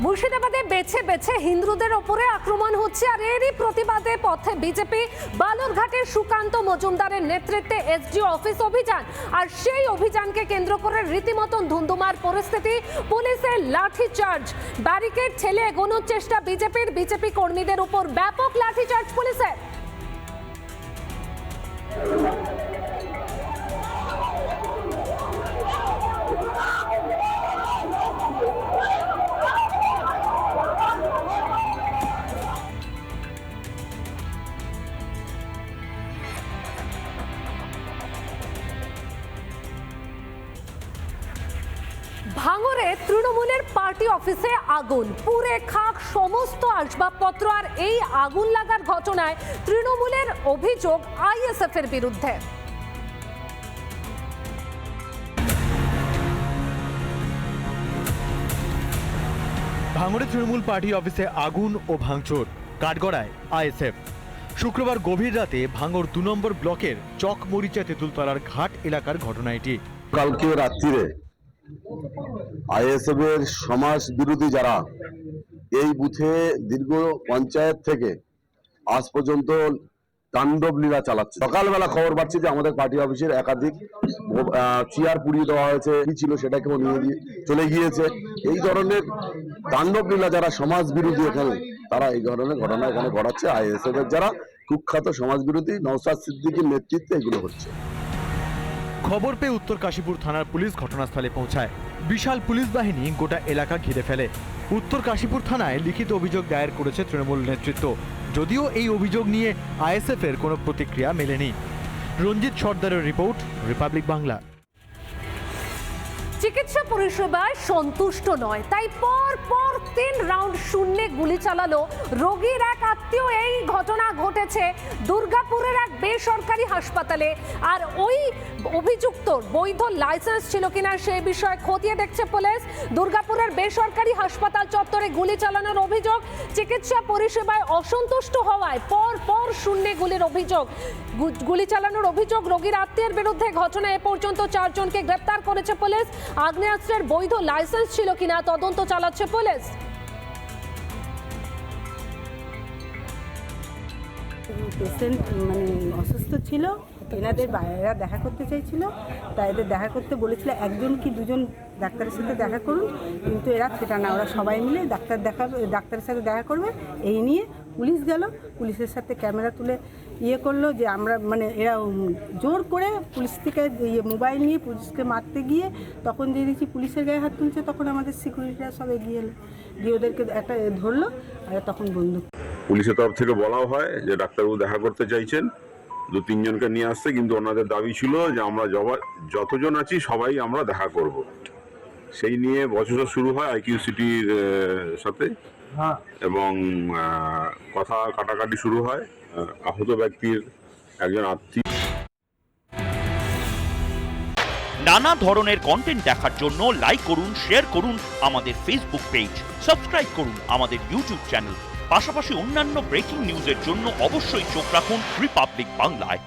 মুর্শিদাবাদে বেছে বেছে হিন্দুদের ওপরে আক্রমণ হচ্ছে আর এরই প্রতিবাদে পথে বিজেপি বালুরঘাটের সুকান্ত মজুমদারের নেতৃত্বে এসডিও অফিস অভিযান। আর সেই অভিযানকে কেন্দ্র করে রীতিমতন ধুন্ধুমার পরিস্থিতি, পুলিশের লাঠি চার্জ ব্যারিকেড ছেলে এগোনোর চেষ্টা বিজেপির। বিজেপি কর্মীদের উপর ব্যাপক লাঠি চার্জ পুলিশের। ভাঙরে তৃণমূলের পার্টি অফিসে আগুন। পুরে খাক সমস্ত আসবাবপত্র আর এই আগুন লাগার ঘটনায় তৃণমূলের অভিযোগ আইএসএফ এর বিরুদ্ধে। ভাঙড়ে তৃণমূল পার্টি অফিসে আগুন ও ভাঙচুর কাঠগড়ায় আইএসএফ। শুক্রবার গভীর রাতে ভাঙর দু নম্বর ব্লকের চকমরিচা তেঁতুলতলার ঘাট এলাকার ঘটনা এটি। কালকে রাত্রিরে আইএসএফ এর সমাজ বিরোধী যারা, এই বুথে দীর্ঘ পঞ্চায়েত থেকে আজ পর্যন্ত তাণ্ডব লীলা চালাচ্ছে। সকালবেলা খবর পাচ্ছি যে আমাদের পার্টি অফিসের একাধিক চেয়ার পুড়িয়ে দেওয়া হয়েছে। কি ছিল সেটাকেও নিয়ে দিয়ে চলে গিয়েছে। এই ধরনের তাণ্ডব লীলা যারা সমাজ বিরোধী এখানে, তারা এই ধরনের ঘটনা এখানে ঘটাচ্ছে। আইএসএফ এর যারা কুখ্যাত সমাজ বিরোধী নৌসাদ সিদ্দিকীর নেতৃত্বে এগুলো হচ্ছে। খবর পেয়ে উত্তর কাশীপুর থানার পুলিশ ঘটনাস্থলে পৌঁছায়। বিশাল পুলিশ বাহিনী গোটা এলাকা ঘিরে ফেলে। উত্তর কাশীপুর থানায় লিখিত অভিযোগ দায়ের করেছে তৃণমূল নেতৃত্ব। যদিও এই অভিযোগ নিয়ে আইএসএফ এর কোনো প্রতিক্রিয়া মেলেনি। রঞ্জিত সর্দারের রিপোর্ট, রিপাবলিক বাংলা। চিকিৎসা পরিষেবায় সন্তুষ্ট নয়। তাই পর পর তিন রাউন্ড শূন্যে গুলি চালালো রোগীর এক আত্মীয়। এই ঘটনা ঘটেছে দুর্গাপুরের এক বেসরকারি হাসপাতালে। আর ওই অভিযুক্ত বৈধ লাইসেন্স ছিল কিনা সে বিষয়ে খতিয়ে দেখছে পুলিশ। দুর্গাপুরের বেসরকারি হাসপাতাল চত্বরে গুলি চালানোর অভিযোগ, চিকিৎসা পরিষেবায় অসন্তুষ্ট হওয়ায় পর পর শূন্যে গুলির অভিযোগ। গুলি চালানোর অভিযোগ রোগীর আত্মীয়ের বিরুদ্ধে। ঘটনা এ পর্যন্ত চারজনকে গ্রেপ্তার করেছে পুলিশ। আগ্নেয়াস্ত্রের বৈধ লাইসেন্স ছিল কিনা তদন্ত চালাচ্ছে পুলিশ। পেশেন্ট মানে অসুস্থ ছিল। এনাদের বাইরেরা দেখা করতে চাইছিল। তাই এদের দেখা করতে বলেছিল, একজন কি দুজন ডাক্তারের সাথে দেখা করুন? কিন্তু এরা সেটা না। ওরা সবাই মিলে ডাক্তার দেখা ডাক্তারের সাথে দেখা করবে। এই নিয়ে পুলিশ গেল, পুলিশের সাথে ক্যামেরা তুলে ইয়ে করল যে আমরা মানে এরা জোর করে পুলিশ থেকে ইয়ে মোবাইল নিয়ে পুলিশকে মারতে গিয়ে তখন দিয়ে দিচ্ছি পুলিশের গায়ে হাত তুলছে, তখন আমাদের সিকিউরিটিরা সব এগিয়ে এলো। গিয়ে ওদেরকে একটা ধরলো, আর তখন বন্দুক পুলিশের তরফ থেকে বলাও হয় যে ডাক্তারবাবু দেখা করতে চাইছেন। দু তিনজনকে নিয়ে আসতে কিন্তু ওনাদের দাবি ছিল যে আমরা যতজন আছি সবাই আমরা দেখা করব। সেই নিয়ে বছর শুরু হয় আইকিউ সিটির সাথে। এবং আহ, কথা কাটাকাটি শুরু হয় আহত ব্যক্তির একজন আত্মীয় নানা ধরনের কন্টেন্ট দেখার জন্য লাইক করুন শেয়ার করুন আমাদের ফেসবুক পেজ সাবস্ক্রাইব করুন আমাদের ইউটিউব চ্যানেল পাশাপাশি অন্যান্য ব্রেকিং নিউজের জন্য অবশ্যই চোখ রাখুন রিপাবলিক বাংলায়